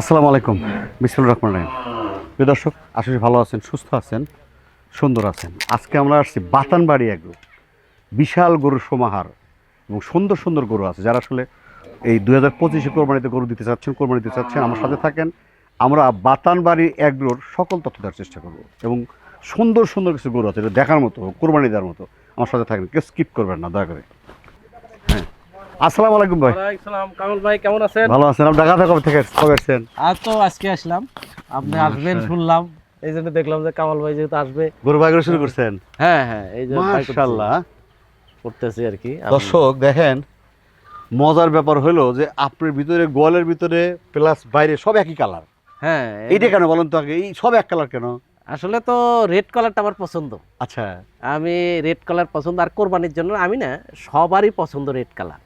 আসসালামু আলাইকুম বিসমুল রহমান রাহিম। প্রিয় দর্শক, আশা ভালো আছেন, সুস্থ আছেন, সুন্দর আছেন। আজকে আমরা আসছি বাতানবাড়ি এগ্রো বিশাল গরুর সমাহার এবং সুন্দর সুন্দর গরু আছে। যারা আসলে এই দু হাজার পঁচিশে কোরবানিতে গরু দিতে চাচ্ছেন কোরবানি দিতে চাচ্ছেন, আমার সাথে থাকেন। আমরা বাতানবাড়ি এগ্রোর সকল তথ্য দেওয়ার চেষ্টা করব। এবং সুন্দর সুন্দর কিছু গরু আছে এটা দেখার মতো, কোরবানি দেওয়ার মতো, আমার সাথে থাকবেন। কেউ স্কিপ করবেন না, দয়া করে। আসসালামু আলাইকুম ভাই। ওয়ালাইকুম কামল ভাই কেমন আছেন? ভালো আছেন। আপনি ঢাকা কবে থেকে কবে আসছেন? আজ তো আজকে আসলাম। আপনি আসবেন শুনলাম। এই জন্য দেখলাম যে কামাল ভাই যেহেতু আসবে। গরু বাগরে শুরু করছেন? হ্যাঁ হ্যাঁ এই যে ভাই করতেছি- মাশাআল্লাহ। করতেছি আর কি। দর্শক দেখেন মজার ব্যাপার হলো যে আপনার ভিতরে গোয়ালের ভিতরে প্লাস বাইরে সব একই কালার হ্যাঁ এইটা কেন বলেন তো আগে? এই সব এক কালার কেন? আসলে তো রেড কালারটা আমার পছন্দ। আচ্ছা। আমি রেড কালার পছন্দ আর কোরবানির জন্য আমি না সবারই পছন্দ রেড কালার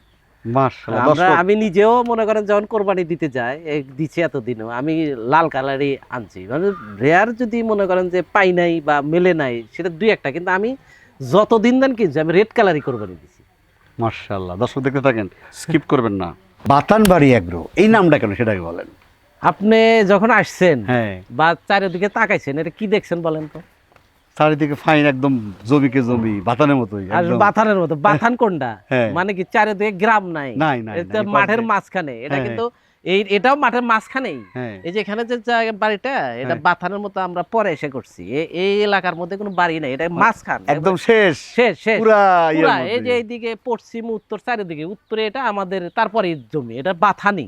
আমি নিজেও মনে করেন যখন কোরবানি দিতে যাই দিচ্ছি এতদিনও আমি লাল কালারই আনছি। মানে রেয়ার যদি মনে করেন যে পাই নাই বা মেলে নাই সেটা দুই একটা কিন্তু আমি যতদিন দেন কিনছি আমি রেড কালারই কোরবানি দিছি। মাশাআল্লাহ দর্শক দেখতে থাকেন স্কিপ করবেন না। বাতানবাড়ি এগ্রো এই নামটা কেন সেটাকে বলেন? আপনি যখন আসছেন হ্যাঁ। বা চারিদিকে তাকাইছেন এটা কি দেখছেন বলেন তো? চারিদিকে ফাইন একদম জমিকে জমি বাতানের মতোই। বাথানের মতো। বাথান কোনটা? হ্যাঁ। মানে কি চারিদিকে গ্রাম নাই? মাঠের মাঝখানে। এটা হ্যাঁ, কিন্তু এই এটাও মাঠের মাঝখানেই। হ্যাঁ। এই যে এখানে যে বাড়িটা এটা হ্যাঁ। বাথানের মতো আমরা পরে এসে করছি। এই এলাকার মধ্যে কোনো বাড়ি নাই। এটা মাঝখান। একদম শেষ। শেষ শেষ। পুরা এই যে এইদিকে পশ্চিম উত্তর চারিদিকে। উত্তরে এটা আমাদের তারপরে জমি। এটা বাথানি।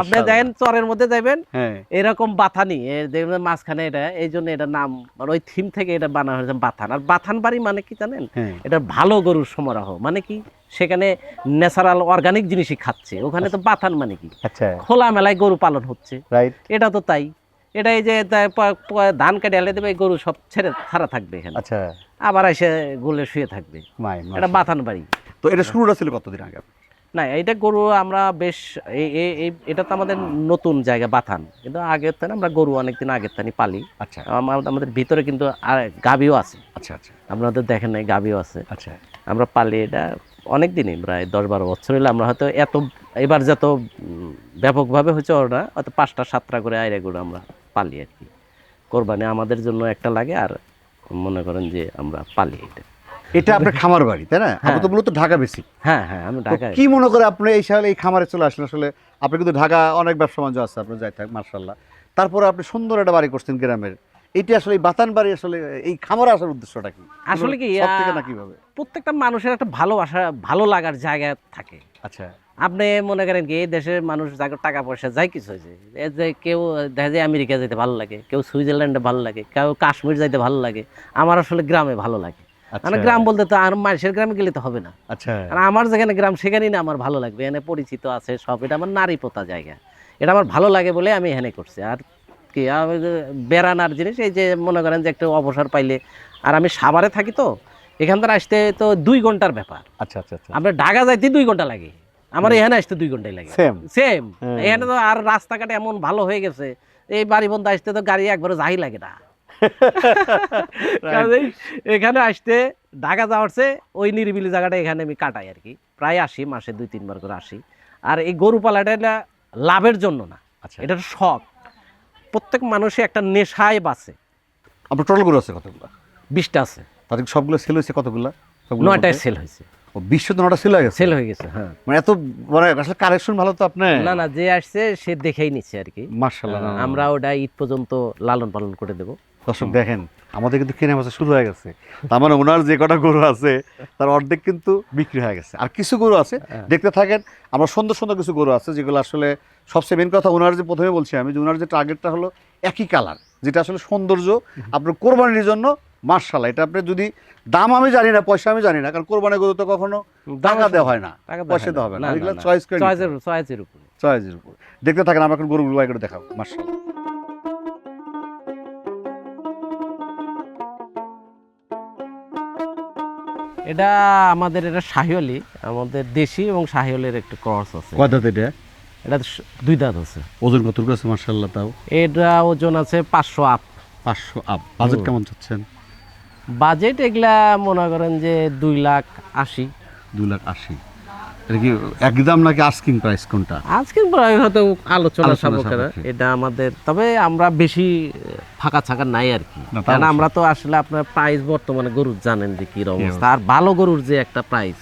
আপনি যাবেন চরের মধ্যে যাবেন হ্যাঁ। এরকম বাথানি দেখবেন মাঝখানে এটা এই জন্য এটা নাম মানে ওই থিম থেকে এটা বানা হয়েছে বাথান আর বাথান বাড়ি মানে কি জানেন? হ্যাঁ। এটা ভালো গরুর সমারোহ মানে কি? সেখানে ন্যাচারাল অর্গানিক জিনিসই খাচ্ছে ওখানে তো বাথান মানে কি? আচ্ছা। খোলা মেলায় গরু পালন হচ্ছে এটা তো তাই। এটা এই যে ধান কেটে এলে দেবে গরু সব ছেড়ে ছাড়া থাকবে এখানে। আচ্ছা। আবার এসে গুলে শুয়ে থাকবে। এটা বাথান বাড়ি। তো এটা শুরুটা ছিল কতদিন আগে? না এটা গরু আমরা বেশ এটা তো আমাদের নতুন জায়গা বাথান। কিন্তু আগের থেকে আমরা গরু অনেকদিন আগের থেকে পালি। আচ্ছা। আমাদের ভিতরে কিন্তু আর গাবিও আছে। আচ্ছা আচ্ছা। আপনাদের দেখেন নাই গাবিও আছে। আচ্ছা। আমরা পালি এটা অনেক দিনই প্রায় দশ বারো বছর হলে আমরা হয়তো এত এবার যত ব্যাপকভাবে হচ্ছে ওরা হয়তো পাঁচটা সাতটা করে আইরা গরু আমরা পালি আর কি। কোরবানি আমাদের জন্য একটা লাগে আর মনে করেন যে আমরা পালি এটা। এটা আপনার খামার বাড়ি তাই না? আপনি তো মূলত ঢাকা বেশি। হ্যাঁ হ্যাঁ আমি ঢাকায় কি মনে করে আপনি এই সালে এই খামারে চলে আসলেন? আসলে আপনি কিন্তু ঢাকা অনেক ব্যবসা বাণিজ্য আছে আপনার যাই থাক মার্শাল্লাহ তারপরে আপনি সুন্দর একটা বাড়ি করছেন গ্রামের। এইটি আসলে এই বাতান বাড়ি আসলে এই খামারে আসার উদ্দেশ্যটা কি? আসলে কি, না কীভাবে? প্রত্যেকটা মানুষের একটা ভালোবাসা ভালো লাগার জায়গা থাকে। আচ্ছা। আপনি মনে করেন কি এই দেশের মানুষ যাকে টাকা পয়সা যাই কিছু হয়েছে এই যে কেউ দেখা যায় আমেরিকা যেতে ভালো লাগে কেউ সুইজারল্যান্ডে ভালো লাগে কেউ কাশ্মীর যাইতে ভালো লাগে আমার আসলে গ্রামে ভালো লাগে। মানে আচ্ছা গ্রাম বলতে তো আর মানুষের গ্রামে গেলে তো হবে না। আচ্ছা। আর আমার যেখানে গ্রাম সেখানেই না আমার ভালো লাগবে। এখানে পরিচিত আছে সব এটা আমার নারী পোতা জায়গা। এটা আমার ভালো লাগে বলে আমি এখানে করছি। আর কি বেড়ানার জিনিস এই যে মনে করেন যে একটু অবসর পাইলে আর আমি সাভারে থাকি তো এখান থেকে আসতে তো দুই ঘণ্টার ব্যাপার। আচ্ছা আচ্ছা আচ্ছা। আপনার ঢাকা যাইতে দুই ঘণ্টা লাগে। আমার এখানে আসতে দুই ঘন্টাই লাগে। Same same. এখানে তো আর রাস্তাঘাট এমন ভালো হয়ে গেছে এই বাড়ি বন্ধ আসতে তো গাড়ি একবারে যাই লাগে না। কাজেই এখানে আসতে ঢাকা যাওয়ার চেয়ে ওই নিরিবিলি জায়গাটা এখানে আমি কাটাই আর কি। প্রায় আসি মাসে দুই তিনবার করে আসি। আর এই গরু পালাটা এটা লাভের জন্য না। আচ্ছা। এটা শখ। প্রত্যেক মানুষই একটা নেশায় বাঁচে। আপনার টোটাল গরু আছে কতগুলো? বিশটা আছে। তাদের সবগুলো সেল হয়েছে কতগুলো? নয়টায় সেল হয়েছে। ও বিশ্ব তো নটা সেল হয়ে গেছে? সেল হয়ে গেছে হ্যাঁ। মানে এত মানে আসলে কালেকশন ভালো তো আপনি না না যে আসছে সে দেখেই নিচ্ছে আর কি। মার্শাল্লাহ আমরা ওটা ঈদ পর্যন্ত লালন পালন করে দেবো। দর্শক দেখেন আমাদের কিন্তু কেনা বেচা শুরু হয়ে গেছে। তার মানে ওনার যে কটা গরু আছে তার অর্ধেক কিন্তু বিক্রি হয়ে গেছে। আর কিছু গরু আছে হ্যাঁ। দেখতে থাকেন আমরা সুন্দর সুন্দর কিছু গরু আছে যেগুলো আসলে সবচেয়ে মেন কথা ওনার যে প্রথমে বলছি আমি যে ওনার যে টার্গেটটা হলো একই কালার যেটা আসলে সৌন্দর্য আপনার কোরবানির জন্য মার্শাল্লাহ এটা আপনি যদি দাম আমি জানি না পয়সা আমি জানি না কারণ কোরবানির গরু তো কখনো টাকা দেওয়া হয় না পয়সা দেওয়া হবে না। এগুলো চয়েস করে চয়েসের উপরে। চয়েসের উপর। দেখতে থাকেন আমরা এখন গরুগুলো বাইরে দেখাবো মার্শাল্লাহ এটা আমাদের এটা শাহিওলি আমাদের দেশি এবং শাহিওলের একটা ক্রস আছে। কয় দাঁত এটা? এটা দুই দাঁত আছে। ওজন কত আছে মার্শাল্লাহ তাও? এটা ওজন আছে পাঁচশো আপ পাঁচশো আপ বাজেট কেমন চাচ্ছেন? বাজেট এগুলা মনে করেন যে দুই লাখ আশি। দুই লাখ আশি। এটা কি একদম নাকি আস্কিং প্রাইস কোনটা? আজকে প্রায় হয়তো আলোচনা সাপেক্ষে। এটা আমাদের তবে আমরা বেশি ফাঁকা ছাকা নাই আর কি। কারণ আমরা তো আসলে আপনার প্রাইস বর্তমানে গরুর জানেন যে কি অবস্থা। আর ভালো গরুর যে একটা প্রাইস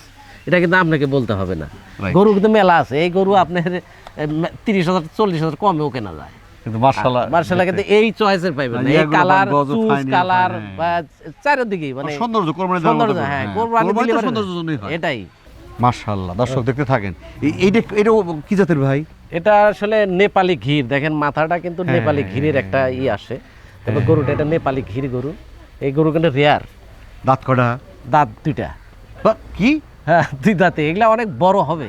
এটা কিন্তু আপনাকে বলতে হবে না। গরু কিন্তু মেলা আছে। এই গরু আপনার তিরিশ হাজার চল্লিশ হাজার কমেও কেনা যায়। কিন্তু মার্শাল্লাহ মার্শাল্লাহ কিন্তু এই চয়েসের পাইবেন না। এই কালার চুজ কালার বা চারিদিকে মানে সৌন্দর্য কোরবানি হ্যাঁ। কোরবানি হয়। এটাই। মার্শাল্লাহ দর্শক দেখতে থাকেন। এইটা এটা কি জাতের ভাই? এটা আসলে নেপালি ঘির দেখেন মাথাটা কিন্তু হ্যাঁ, নেপালি ঘিরের একটা ই আসে। তবে গরুটা এটা নেপালি ঘির গরু। এই গরু কিন্তু রেয়ার দাঁত কটা? দাঁত দুইটা। কি? হ্যাঁ দুই দাঁতে। এগুলা অনেক বড় হবে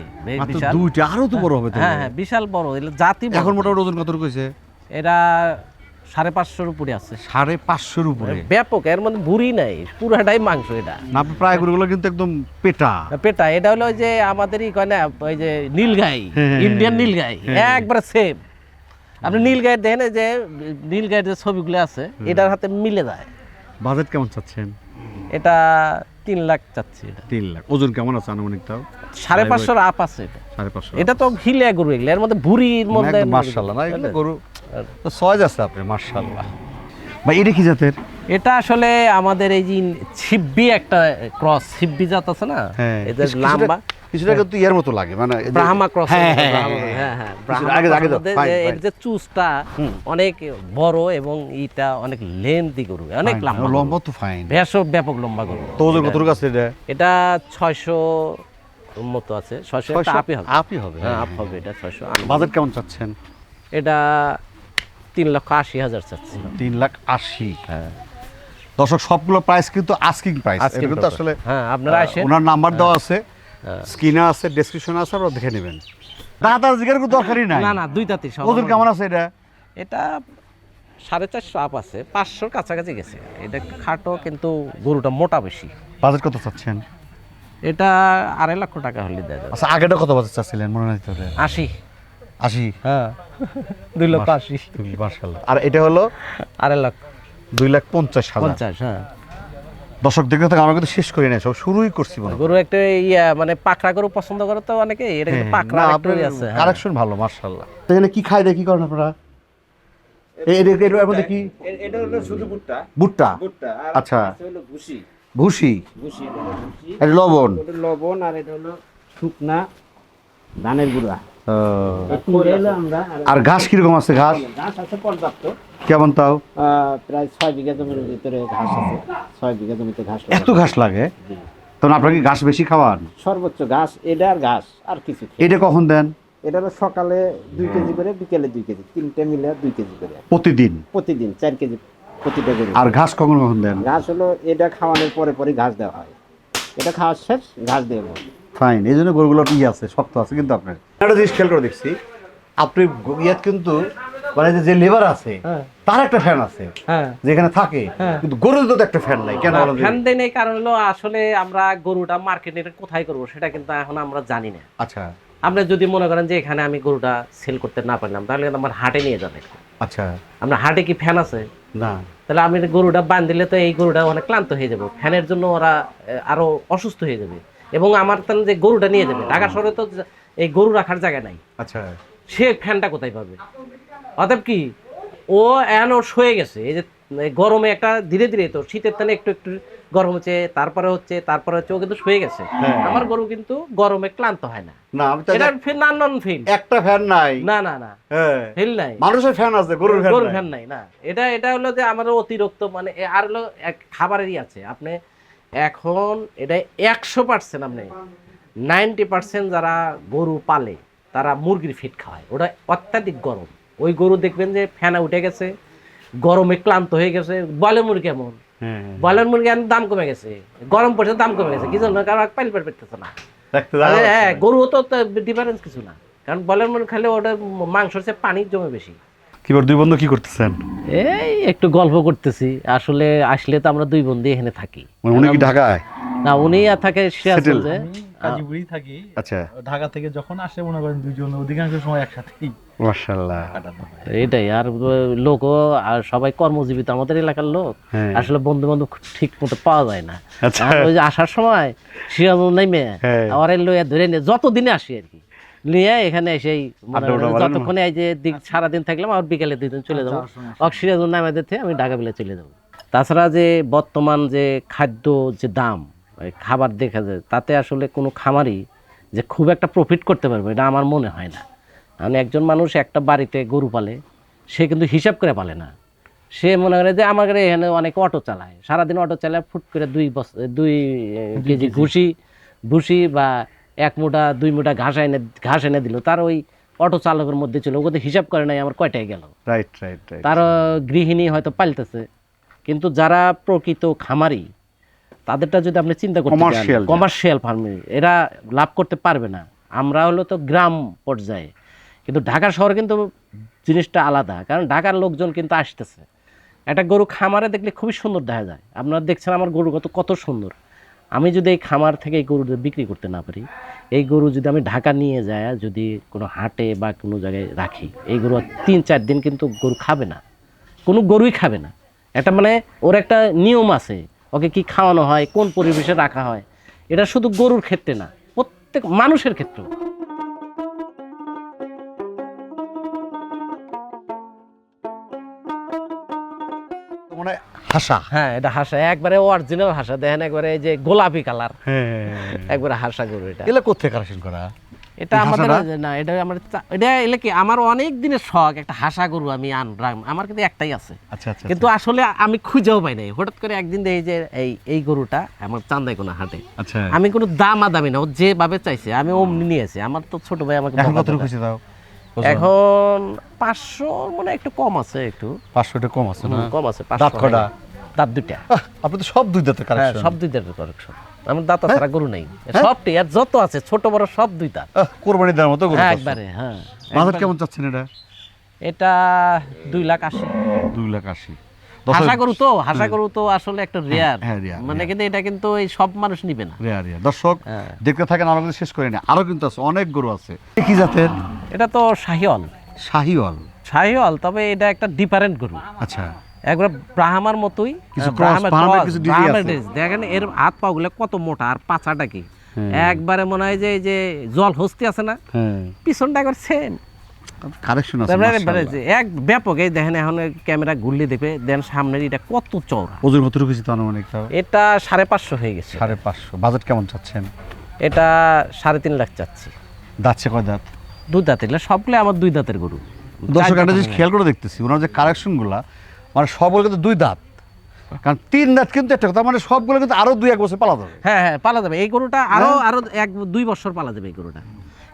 দুইটা আরও তো বড় হবে হ্যাঁ হ্যাঁ বিশাল বড়। জাতি এখন মোটামুটি ওজন কত কইছে এরা সাড়ে পাঁচশোর উপরে আছে। সাড়ে পাঁচশোর উপরে? ব্যাপক এর মধ্যে ভুড়ি নাই পুরাটাই মাংস এটা। না প্রায় গরুগুলো কিন্তু একদম পেটা। পেটা এটা হলো যে আমাদেরই কয় না ওই যে নীলগাই হ্যাঁ, ইন্ডিয়ান নীলগাই হ্যাঁ। একবার সেম আপনি নীলগাই দেখেন যে নীলগাইয়ের যে ছবিগুলো আছে এটার হাতে মিলে যায়। বাজেট কেমন চাচ্ছেন? এটা তিন লাখ চাচ্ছি এটা। তিন লাখ। ওজন কেমন আছে আনুমানিক তাও? সাড়ে পাঁচশোর আপ আছে এটা। সাড়ে পাঁচশো এটা তো ঘিলে গরু এগুলো এর মধ্যে ভুড়ির মধ্যে মার্শাল্লাহ না গরু তো সহজ আছে আপনি মার্শাল্লাহ ভাই এটা কি জাতের? এটা আসলে আমাদের এই যে ছিব্বি একটা ক্রস ছিব্বি জাত আছে না? হ্যাঁ এদের লাম্বা। কিছুটা- কিন্তু ইয়ার মতো লাগে মানে ব্রাহ্মা ক্রস। হ্যাঁ, হ্যাঁ, হ্যাঁ, হ্যাঁ আগে- আগে এর যে চুজটা অনেক বড় এবং ইটা অনেক লেন্দি গরু অনেক লম্বা লম্বা তো ফাইন ভেসব ব্যাপক লম্বা গরু। তো ওজন কত আছে এটা? এটা ছয়শো মতো আছে ছয়শো একটা আপই হবে। আপই হবে হ্যাঁ আপ হবে এটা ছয়শো বাজেট কেমন চাচ্ছেন? এটা তিন লক্ষ আশি হাজার চাচ্ছি তিন লাখ আশি। হ্যাঁ। দর্শক সবগুলো প্রাইস কিন্তু আস্কিং প্রাইস আজকে এটা কিন্তু আসলে হ্যাঁ আপনারা আসেন। ওনার নাম্বার দেওয়া আছে হ্যাঁ। স্ক্রিনে আছে ডেসক্রিপশনে আছে আপনারা দেখে নেবেন। আর জিগার কোনো দরকারই নাই। না না দুই দাঁতি সব ওজন কেমন আছে এটা? এটা সাড়ে চারশো আপ আছে পাঁচশোর কাছাকাছি গেছে। এটা খাটো কিন্তু গরুটা মোটা বেশি। বাজেট কত চাচ্ছেন? এটা আড়াই লক্ষ টাকা হলে দেওয়া যাবে আচ্ছা আগেটা কত বাজেট চাচ্ছিলেন মনে নাই তোরে আশি। আশি। হ্যাঁ। দুই লক্ষ আশি। মার্শাল্লাহ আর এটা হলো? আড়াই লক্ষ দুই লাখ পঞ্চাশ হাজার। পঞ্চাশ হ্যাঁ। দর্শক দেখতে থাকে আমরা কিন্তু শেষ করি নাই সব শুরুই করছি মনে গরু একটা ইয়া মানে পাকড়া গরু পছন্দ করে তো অনেকে এটা কিন্তু হ্যাঁ, পাকড়া না, একটু আপনার আছে হ্যাঁ। কালেকশন ভালো মার্শাল্লাহ তো এখানে কি খাই দেয় কি করেন আপনারা? এর মধ্যে কি? এটা হলো শুধু ভুট্টা। ভুট্টা? ভুট্টা আচ্ছা। হলো ভুসি। এটা হলো ভুসি। এটা লবণ? লবণ আর এটা হলো শুকনা ধানের গুঁড়া। আর ঘাস কীরকম আছে ঘাস? ঘাস আছে পর্যাপ্ত। কেমন তাও? প্রায় ছয় বিঘা জমির ভিতরে ঘাস আছে। ছয় বিঘা জমিতে ঘাস এত ঘাস লাগে? তখন আপনার কি ঘাস বেশি খাওয়ান? সর্বোচ্চ ঘাস এটা আর ঘাস আর কিছু এটা কখন দেন? এটা হলো সকালে দুই কেজি করে বিকেলে দুই কেজি। তিনটে মিলে দুই কেজি করে। প্রতিদিন? প্রতিদিন চার কেজি প্রতিটা গরু। আর ঘাস কখন কখন দেন? ঘাস হলো এটা খাওয়ানোর পরে পরে ঘাস দেওয়া হয়। এটা খাওয়া শেষ ঘাস দেবো ফাইন এই জন্য গরুগুলো ই আছে শক্ত আছে কিন্তু আপনার। একটা জিনিস খেয়াল করে দেখছি আপনি ইয়াত কিন্তু মানে যে- যে লেবার আছে হ্যাঁ। তার একটা ফ্যান আছে হ্যাঁ। যেখানে থাকে হ্যাঁ। কিন্তু গরুর তো একটা ফ্যান নাই কেন ফ্যান দেয় নেই কারণ হলো আসলে আমরা গরুটা মার্কেটে কোথায় করব সেটা কিন্তু এখন আমরা জানি না। আচ্ছা। আমরা যদি মনে করেন যে এখানে আমি গরুটা সেল করতে না পারলাম তাহলে কিন্তু আমার হাটে নিয়ে যাবে। আচ্ছা। আমরা হাটে কি ফ্যান আছে? না। তাহলে আমি গরুটা বান দিলে তো এই গরুটা অনেক ক্লান্ত হয়ে যাব। ফ্যানের জন্য ওরা আরও অসুস্থ হয়ে যাবে। এবং আমার তাহলে যে গরুটা নিয়ে যাবে ঢাকা শহরে তো এই গরু রাখার জায়গা নাই। আচ্ছা। সে ফ্যানটা কোথায় পাবে? অতএব কি ও এখন ওর শুয়ে গেছে এই যে গরমে একটা ধীরে ধীরে তো শীতের টানে একটু একটু গরম হচ্ছে তারপরে হচ্ছে তারপরে হচ্ছে ও কিন্তু শুয়ে গেছে। হ্যাঁ। আমার গরু কিন্তু গরমে ক্লান্ত হয় না। না এটা ফিল না নন ফিল একটা ফ্যান নাই। না না না। হ্যাঁ। ফিল নাই। মানুষের ফ্যান আছে গরুর ফ্যান গরুর ফ্যান নাই না। এটা এটা হলো যে আমার অতিরিক্ত মানে আর হলো এক খাবারেরই আছে। আপনি এখন এটা একশো পার্সেন্ট আপনি। নাইনটি পার্সেন্ট যারা গরু পালে তারা মুরগির ফিট খাওয়ায় ওটা অত্যাধিক গরম। ওই গরু দেখবেন যে ফ্যানা উঠে গেছে গরমে ক্লান্ত হয়ে গেছে। বলে মুরগি কেমন? হ্যাঁ বয়লার মুরগি দাম কমে গেছে। গরম পড়ছে দাম কমে গেছে। কি জন্য? কারণ পাইল পেট পেতেছে না। হ্যাঁ গরু তো ডিফারেন্স কিছু না। কারণ বয়লার মুরগি খেলে ওটা মাংসর চেয়ে পানি জমে বেশি। কি বল দুই বন্ধু কি করতেছেন? এই একটু গল্প করতেছি। আসলে আসলে তো আমরা দুই বন্ধু এখানে থাকি। মানে উনি কি ঢাকায়? না উনি আর থাকে সিরাজগঞ্জে কাজীপুরেই থাকি। আচ্ছা। ঢাকা থেকে যখন আসে মনে করেন দুজন অধিকাংশ সময় একসাথেই। হয়। এটাই আর লোকও আর সবাই কর্মজীবিত আমাদের এলাকার লোক। হ্যাঁ। আসলে বন্ধু বান্ধব ঠিক মতো পাওয়া যায় না। আচ্ছা। ওই যে আসার সময় নাইমে হ্যাঁ। আমার লইয়া ধরে নিয়ে যতদিনে আসি আর কি। নিয়ে এখানে এসেই মনে? যতক্ষণে এই যে দিক সারাদিন থাকলাম আর বিকেলে দুই দিন চলে যাব। অক সিরাজুল নাইমাদের থেকে আমি ঢাকা বিলে চলে যাব। তাছাড়া যে বর্তমান যে খাদ্য যে দাম খাবার দেখা যায় তাতে আসলে কোনো খামারই যে খুব একটা প্রফিট করতে পারবে এটা আমার মনে হয় না। কারণ একজন মানুষ একটা বাড়িতে গরু পালে সে কিন্তু হিসাব করে পালে না। সে মনে করে যে আমার ঘরে এখানে অনেক অটো চালায়। সারাদিন অটো চালায় ফুট করে দুই বস দুই কেজি ঘুষি ভুসি বা এক মুঠা দুই মুঠা ঘাস এনে ঘাস এনে দিল। তার ওই অটো চালকের মধ্যে ছিল ওকে হিসাব করে নাই আমার কয়টায় গেল। রাইট রাইট তার গৃহিণী হয়তো পাল্টেছে কিন্তু যারা প্রকৃত খামারি তাদেরটা যদি আপনি চিন্তা করতে কমার্শিয়াল ফার্মিং এরা লাভ করতে পারবে না। আমরা হলো তো গ্রাম পর্যায়ে কিন্তু ঢাকা শহর কিন্তু জিনিসটা আলাদা কারণ ঢাকার লোকজন কিন্তু আসতেছে। একটা গরু খামারে দেখলে খুবই সুন্দর দেখা যায়। আপনারা দেখছেন আমার গরু কত কত সুন্দর। আমি যদি এই খামার থেকে এই গরু বিক্রি করতে না পারি, এই গরু যদি আমি ঢাকা নিয়ে যায়, যদি কোনো হাটে বা কোনো জায়গায় রাখি, এই গরু তিন চার দিন কিন্তু গরু খাবে না। কোনো গরুই খাবে না। এটা মানে ওর একটা নিয়ম আছে, ওকে কি খাওয়ানো হয়, কোন পরিবেশে রাখা হয়, এটা শুধু গরুর ক্ষেত্রে না, প্রত্যেক মানুষের ক্ষেত্রেও। হাসা? হ্যাঁ এটা হাসা। একবারে অরিজিনাল হাসা। দেখেন একবারে এই যে গোলাপি কালার হ্যাঁ একবারে হাসা গরু এটা। এগুলো কোথেকে কালেকশন করা? এটা আমাদের না? এটা আমার এটা এলে কি আমার অনেক দিনের শখ একটা হাসা গরু আমি আনলাম। আমার কিন্তু একটাই আছে। আচ্ছা আচ্ছা কিন্তু আসলে আমি খুঁজেও পাই নাই। হঠাৎ করে একদিন দেখি যে এই এই গরুটা আমার চান্দাই কোনো হাটে। আচ্ছা। আমি কোনো দাম আদামি না ও যেভাবে চাইছে আমি অমনি নিয়েছি। আমার তো ছোট ভাই আমাকে এখন কত খুশি দাও? এখন পাঁচশো মানে একটু কম আছে একটু। পাঁচশোটা কম আছে কম আছে দাঁত পাঁচশো কটা? দাঁত দুইটা। আপনি তো সব দুই দাঁতের হ্যাঁ সব দুই দাঁতের কালেকশন আমার দাঁত ছাড়া গরু নেই। সবটি আর যত আছে ছোট বড় সব দুই দাঁত। কোরবানি দেওয়ার মতো গরু হ্যাঁ একবারে হ্যাঁ। বাজার। কেমন চাচ্ছেন এটা? এটা দুই লাখ আশি। দুই লাখ আশি। হাসা গরু তো হাসা গরু তো আসলে একটা রেয়ার হ্যাঁ, মানে কিন্তু এটা কিন্তু এই সব মানুষ নিবে না। রেয়ার রেয়ার দর্শক হ্যাঁ। দেখতে থাকেন আমরা কিন্তু শেষ করিনি। আরও কিন্তু আছে অনেক গরু আছে। কি জাতের? এটা তো শাহিওয়াল। শাহিওয়াল। শাহিওয়াল তবে এটা একটা ডিফারেন্ট গরু। আচ্ছা। একবার ব্রাহ্মার মতোই। দেখেন এর হাত পা গুলো কত মোটা আর পাছাটা কি? একবারে মনে হয় যে যে জল হস্তি আছে না? হ্যাঁ। পিছনটা একবার সেম আছে এক ব্যাপক এই দেখেন এখন ক্যামেরা ঘুরলে দেখবে দেন সামনের এটা কত চওড়া। ওজন কত রুপি তো আনুমানিক এটা সাড়ে পাঁচশো হয়ে গেছে। সাড়ে পাঁচশো। বাজেট কেমন চাচ্ছেন? এটা সাড়ে তিন লাখ চাচ্ছি। দাচ্ছে কয় দাঁত? দুই দাঁতের সবগুলো আমার দুই দাঁতের গরু। দর্শক একটা জিনিস খেয়াল করে দেখতেছি ওনার যে কালেকশনগুলা মানে সবগুলো কিন্তু দুই দাঁত। কারণ তিন দাঁত কিন্তু একটা কথা মানে সবগুলো কিন্তু আরও দুই এক বছর পালা যাবে। হ্যাঁ হ্যাঁ পালা যাবে। এই গরুটা আরও আরও এক দুই বছর পালা যাবে এই গরুটা।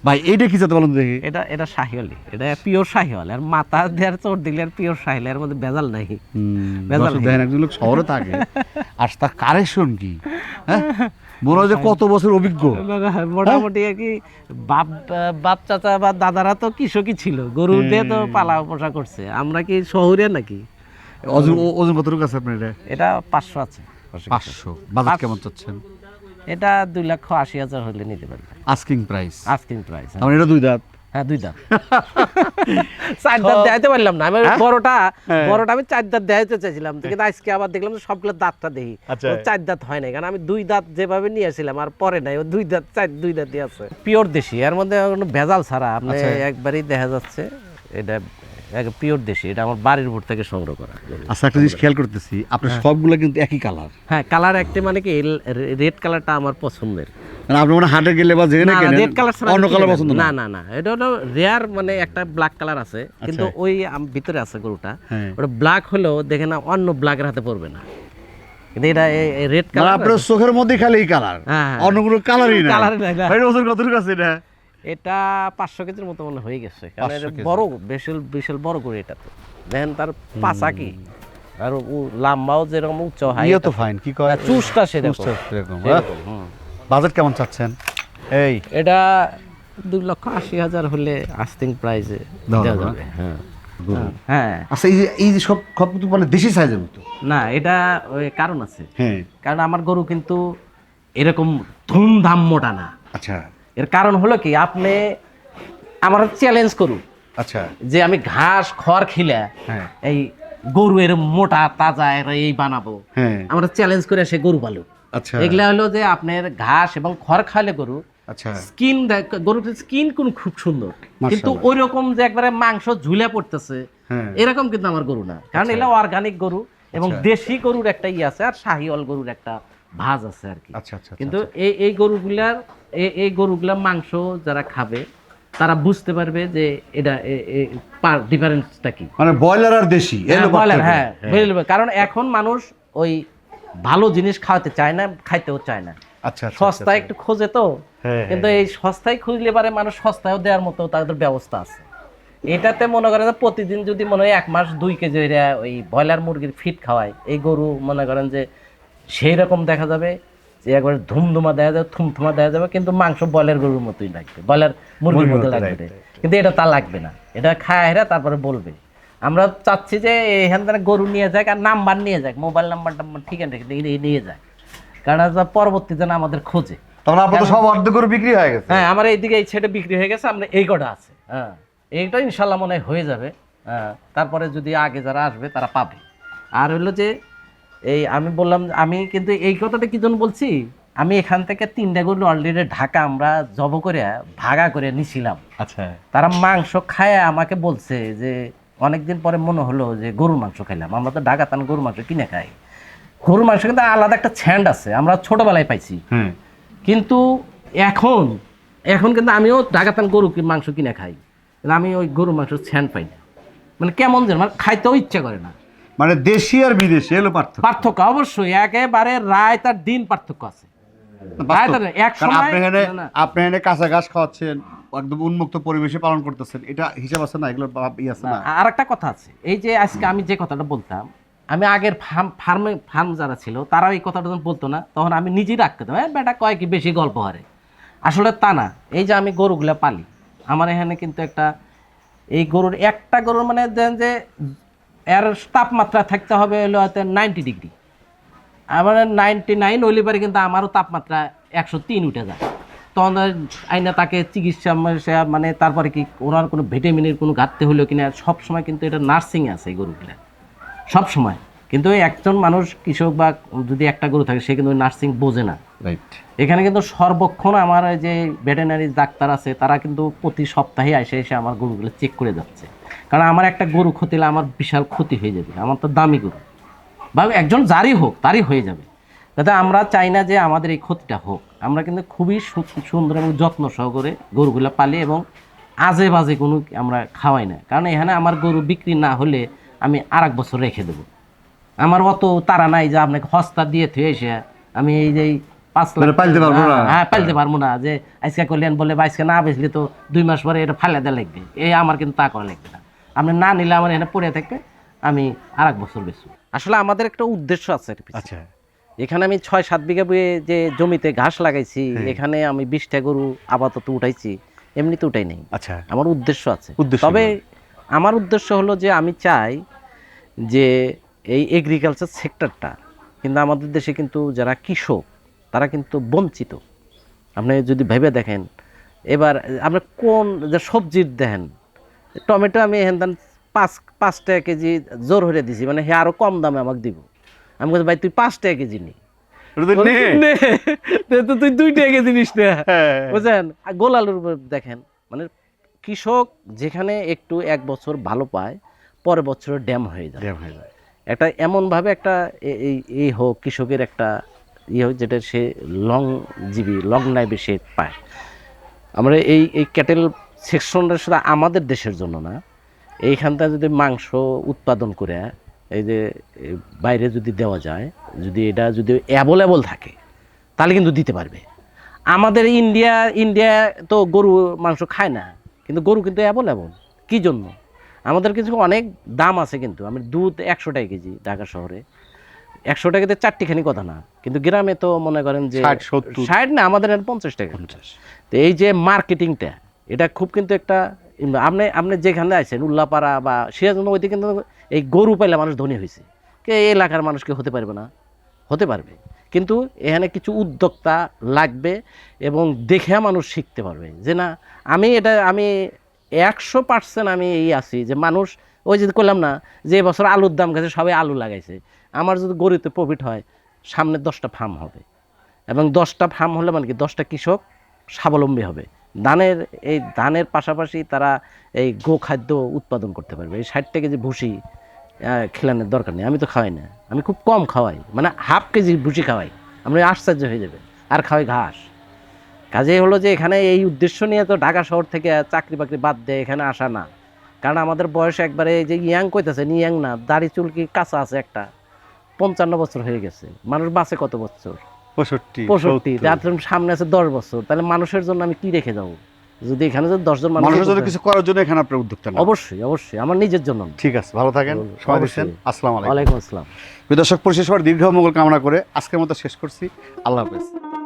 ভাই এইটা কি জাতে বলুন দেখি? এটা এটা শাহিওয়ালি। এটা পিওর শাহিওয়াল। আর মাথা দেওয়ার চোট দিলে আর পিওর শাহিওয়াল এর মধ্যে ভেজাল নাই। ভেজাল দর্শক দেখেন একজন লোক শহরে থাকে। আর তার কালেকশন কি? হ্যাঁ? মনে হয় যে কত বছর অভিজ্ঞ। মোটামুটি আর কি বাপ বাপ চাচা বা দাদারা তো কৃষকই ছিল। গরু দিয়ে তো পালা পোষা করছে। আমরা কি শহরে নাকি? ওজন ওজন কত আছে আপনার এটা? এটা পাঁচশো আছে। পাঁচশো। বাজেট কেমন চাচ্ছেন? এটা দুই লক্ষ আশি হাজার হলে নিতে পারবে আস্কিং প্রাইস আস্কিং প্রাইস আমার এটা দুই দাঁত? হ্যাঁ দুই দাঁত। চার দাঁত দেখাইতে পারলাম না। আমি বড়টা। বড়টা আমি চার দাঁত দেখাইতে চাইছিলাম। কিন্তু আজকে আবার দেখলাম যে সবগুলো দাঁতটা দেখি আচ্ছা। চার দাঁত হয় নাই। কারণ আমি দুই দাঁত যেভাবে নিয়ে আসছিলাম আর পরে নাই। ও দুই দাঁত চার দুই দাঁতই আছে। পিওর দেশি। এর মধ্যে কোনো ভেজাল ছাড়া আপনি আচ্ছা। একবারই দেখা যাচ্ছে। এটা পিওর দেশি এটা আমার বাড়ির উপর থেকে সংগ্রহ করা। আচ্ছা একটা জিনিস খেয়াল করতেছি আপনার সবগুলো কিন্তু একই কালার হ্যাঁ কালার একটা মানে কি রেড কালারটা আমার পছন্দের। মানে আপনি মানে হাটে গেলে বা যেখানে কেনেন, রেড কালার ছাড়া অন্য কালার পছন্দ না? না না এটা হলো রেয়ার মানে একটা ব্ল্যাক কালার আছে কিন্তু ওই ভিতরে আছে গরুটা। হ্যাঁ। ওটা ব্ল্যাক হলেও দেখে না অন্য ব্ল্যাকের হাতে পড়বে না। কিন্তু এটা রেড মানে কালার আপনার চোখের মধ্যে খালি এই কালার হ্যাঁ, হ্যাঁ। অন্য কোনো কালারই না কালারই না। ভাই ওজন কত রকম আছে এটা? এটা পাঁচশো কেজির মতো মনে হয়ে গেছে। কারণ এটা বড় বিশাল বিশাল বড় গরু এটা তো। দেখেন তার পাশা কি আর উ- লাম্বাও যেরকম উচ্চ হাই। ইয়ে তো ফাইন কি কয়? চুষটা সেরকম। হুম। বাজেট কেমন চাচ্ছেন? এই। এটা দুই লক্ষ আশি হাজার হলে আস্তিং প্রাইজে দেওয়া দেওয়া যাবে যাবে। হ্যাঁ হ্যাঁ আচ্ছা এই যে এই সব মানে দেশি সাইজের মতো? না এটা ওই কারণ আছে। হ্যাঁ। কারণ আমার গরু কিন্তু এরকম ধুমধাম মোটা না। আচ্ছা। এর কারণ হলো কি আপনি আমার চ্যালেঞ্জ করুন। আচ্ছা। যে আমি ঘাস খড় খিলা হ্যাঁ। এই গরু এর মোটা তাজা এই বানাবো। হ্যাঁ। আমরা চ্যালেঞ্জ করে সে গরু পালু আচ্ছা। এগুলা হলো যে আপনার ঘাস এবং খড় খাওয়ালে গরু আচ্ছা। স্কিন গরুর স্কিন কোন খুব সুন্দর। কিন্তু। ওই রকম যে একবারে মাংস ঝুলে পড়তেছে হ্যাঁ। এরকম কিন্তু আমার গরু না। কারণ আচ্ছা। এটা অর্গানিক গরু এবং আচ্ছা। দেশি গরুর একটা ই আছে আর শাহিওয়াল গরুর একটা ভাজ আছে আর কি। আচ্ছা আচ্ছা কিন্তু এই এই গরুগুলার এই- এই গরুগুলার মাংস যারা খাবে তারা বুঝতে পারবে যে এটা ডিফারেন্সটা কি। মানে ব্রয়লার আর দেশি হ্যাঁ, পার্থক্য। হ্যাঁ কারণ এখন মানুষ ওই ভালো জিনিস খাওয়াতে চায় না খাইতেও চায় না। আচ্ছা আচ্ছা, সস্তায় আচ্ছা, একটু খোঁজে তো। হ্যাঁ, কিন্তু এই সস্তায় খুঁজলে পারে মানুষ সস্তায়ও দেওয়ার মতো তাদের ব্যবস্থা আছে। এটাতে মনে করেন যে প্রতিদিন যদি মনে হয় এক মাস দুই কেজি ওই ব্রয়লার মুরগির ফিট খাওয়ায় এই গরু মনে করেন যে সেই রকম দেখা যাবে যে একবার ধুমধুমা দেওয়া যাবে থুমথুমা দেওয়া যাবে কিন্তু মাংস ব্রয়লার গরুর মতোই লাগবে ব্রয়লার মুরগির মতো লাগবে। কিন্তু এটা তা লাগবে না। এটা খায় হেরা তারপরে বলবে। আমরা চাচ্ছি যে এখান থেকে গরু নিয়ে যাক আর নাম্বার নিয়ে যাক মোবাইল নাম্বার টাম্বার ঠিকানা ঠিকানা নিয়ে- যায় কারণ হচ্ছে পরবর্তী যেন আমাদের খোঁজে। সব অর্ধ বিক্রি হয়ে গেছে। হ্যাঁ আমার এইদিকে এই ছেটে বিক্রি হয়ে গেছে আমরা এই কটা আছে। হ্যাঁ এইটা ইনশাল্লাহ মনে হয় হয়ে যাবে। হ্যাঁ তারপরে যদি আগে যারা আসবে তারা পাবে। আর হলো যে এই আমি বললাম আমি কিন্তু এই কথাটা কি জন্য বলছি? আমি এখান থেকে তিনটা গরু অলরেডি ঢাকা আমরা জব করে ভাগা করে নিছিলাম। আচ্ছা। তারা মাংস খায় আমাকে বলছে যে অনেকদিন পরে মনে হলো যে গরুর মাংস খাইলাম। আমরা তো ঢাকা তান গরুর মাংস কিনে খাই। গরুর মাংস কিন্তু আলাদা একটা ছ্যান্ড আছে আমরা ছোটবেলায় পাইছি। কিন্তু এখন এখন কিন্তু আমিও ঢাকাতান গরু মাংস কিনে খাই। আমি ওই গরুর মাংস ছ্যান্ড পাই না। মানে কেমন যেন মানে খাইতেও ইচ্ছা করে না। মানে দেশি আর বিদেশি এলো পার্থক্য। পার্থক্য অবশ্যই একেবারে রায় তার দিন পার্থক্য আছে। আপনি এখানে না, না। আপনি এখানে কাঁচা ঘাস খাওয়াচ্ছেন একদম উন্মুক্ত পরিবেশে পালন করতেছেন এটা হিসাব আছে না? এগুলো ই আছে না আর একটা কথা আছে। এই যে আজকে আমি যে কথাটা বলতাম আমি আগের ফার্ম ফার্মে ফার্ম যারা ছিল তারাও এই কথাটা যখন বলতো না তখন আমি নিজেই রাখতে হ্যাঁ বেটা কয় কি বেশি গল্প হারে আসলে তা না। এই যে আমি গরুগুলা পালি আমার এখানে কিন্তু একটা এই গরুর একটা গরুর মানে দেন যে এর তাপমাত্রা থাকতে হবে হলো হয়তো নাইনটি ডিগ্রি আমার নাইনটি নাইন হইলে পারে কিন্তু আমারও তাপমাত্রা একশো তিন উঠে যায়। তখন আইনা তাকে চিকিৎসা মানে তারপরে কি ওনার কোনো ভিটামিনের কোনো ঘাটতি হলো কিনা সব সময় কিন্তু এটা নার্সিং আছে এই গরুগুলা। সব সময় কিন্তু একজন মানুষ কৃষক বা যদি একটা গরু থাকে সে কিন্তু নার্সিং বোঝে না। রাইট এখানে কিন্তু সর্বক্ষণ আমার যে ভেটেনারি ডাক্তার আছে তারা কিন্তু প্রতি সপ্তাহে এসে এসে আমার গরুগুলো চেক করে যাচ্ছে। কারণ আমার একটা গরু ক্ষতি হলে আমার বিশাল ক্ষতি হয়ে যাবে আমার তো দামি গরু। বা একজন যারই হোক তারই হয়ে যাবে। যাতে আমরা চাই না যে আমাদের এই ক্ষতিটা হোক। আমরা কিন্তু খুবই সুন্দর এবং যত্ন সহকারে গরুগুলো পালি এবং আজে বাজে কোনো আমরা খাওয়াই না। কারণ এখানে আমার গরু বিক্রি না হলে আমি আর এক বছর রেখে দেবো। আমার অত তারা নাই যে আপনাকে হস্তা দিয়ে থুয়ে এসে আমি এই যে পাঁচ লাখ মানে পালতে পারব না। হ্যাঁ পালতে পারব না যে আজকে করলেন বলে বা আজকে না বেচলে তো দুই মাস পরে এটা ফালে দেওয়া লাগবে। এই আমার কিন্তু তা করা লাগবে না। আপনি না নিলে আমার এখানে পড়ে থাকবে আমি আর এক বছর বেচবো। আসলে আমাদের একটা উদ্দেশ্য আছে। আচ্ছা। এখানে আমি ছয় সাত বিঘা বয়ে যে জমিতে ঘাস লাগাইছি হ্যাঁ। এখানে আমি বিশটা গরু আপাতত উঠাইছি এমনিতে উঠাই নেই। আচ্ছা। আমার উদ্দেশ্য আছে। উদ্দেশ্য তবে আমার উদ্দেশ্য হলো যে আমি চাই যে এই এগ্রিকালচার সেক্টরটা কিন্তু আমাদের দেশে কিন্তু যারা কৃষক তারা কিন্তু বঞ্চিত। আপনি যদি ভেবে দেখেন এবার আমরা কোন যে সবজির দেখেন টমেটো আমি থেকে পাঁচ পাঁচ টাকা কেজি জোর হয়ে দিছি মানে হ্যাঁ আরও কম দামে আমাকে দিব। আমি বলছি ভাই তুই পাঁচ টাকা কেজি নি। তুই দুই টাকা কেজি নিস না। হ্যাঁ। বুঝলেন আর গোল আলুর উপর দেখেন মানে কৃষক যেখানে একটু এক বছর ভালো পায় পরের বছর ড্যাম হয়ে যায়। ড্যাম হয়ে যায়। একটা এমনভাবে একটা এই এই হোক কৃষকের একটা ইয়ে হোক যেটা সে লং জিবি লং লাইফে সে পায়। আমরা এই এই ক্যাটেল সেকশনটা শুধু আমাদের দেশের জন্য না এইখানটা যদি মাংস উৎপাদন করে এই যে বাইরে যদি দেওয়া যায় যদি এটা যদি অ্যাভেলেবল থাকে তাহলে কিন্তু দিতে পারবে। আমাদের ইন্ডিয়া ইন্ডিয়া তো গরু মাংস খায় না কিন্তু গরু কিন্তু অ্যাভেলেবল কী জন্য? আমাদের কিছু অনেক দাম আছে কিন্তু। আমি দুধ একশো টাকা কেজি ঢাকা শহরে। একশো টাকাতে চারটিখানি কথা না। কিন্তু গ্রামে তো মনে করেন যে 60, 70 ষাট না আমাদের পঞ্চাশ টাকা। তো এই যে মার্কেটিংটা এটা খুব কিন্তু একটা আপনি আপনি যেখানে আছেন, উল্লাপাড়া বা সিরাজগঞ্জ ওইদিকে কিন্তু এই গরু পাইলে মানুষ ধনী হয়েছে কে এই এলাকার মানুষকে হতে পারবে না? হতে পারবে। কিন্তু এখানে কিছু উদ্যোক্তা লাগবে এবং দেখে মানুষ শিখতে পারবে যে না, আমি এটা, আমি একশো পার্সেন্ট আমি এই আছি যে মানুষ, ওই যদি করলাম না, যে এবছর আলুর দাম গেছে, সবাই আলু লাগাইছে। আমার যদি গরিতে প্রফিট হয়, সামনে দশটা ফার্ম হবে। এবং দশটা ফার্ম হলে মানে কি দশটা কৃষক স্বাবলম্বী হবে। ধানের এই ধানের পাশাপাশি তারা এই গো খাদ্য উৎপাদন করতে পারবে। এই ষাট কেজি ভুসি খেলানোর দরকার নেই। আমি তো খাওয়াই না। আমি খুব কম খাওয়াই। মানে হাফ কেজি ভুসি খাওয়াই। আমরা আশ্চর্য হয়ে যাবে। আর খাওয়াই ঘাস। কাজে হলো যে এখানে এই উদ্দেশ্য নিয়ে তো ঢাকা শহর থেকে চাকরি বাকরি বাদ দেয় এখানে আসা না। কারণ আমাদের বয়স একবারে যে ইয়াং কইতেছে ইয়াং না, দাড়ি চুল কি কাঁচা আছে একটা। পঞ্চান্ন বছর হয়ে গেছে। মানুষ বাঁচে কত বছর? পঁয়ষট্টি পঁয়ষট্টি সামনে আছে দশ বছর তাহলে মানুষের জন্য আমি কি রেখে যাব? যদি এখানে যদি দশজন মানুষ মানুষের জন্য কিছু করার জন্য এখানে আপনার উদ্যোক্তা অবশ্যই অবশ্যই আমার নিজের জন্য ঠিক আছে ভালো থাকেন সময় দিচ্ছেন আসসালাম আলাইকুম। আসসালাম। দর্শক পরিশেষ হওয়ার দীর্ঘ মঙ্গল কামনা করে আজকের মতো শেষ করছি। আল্লাহ হাফেজ।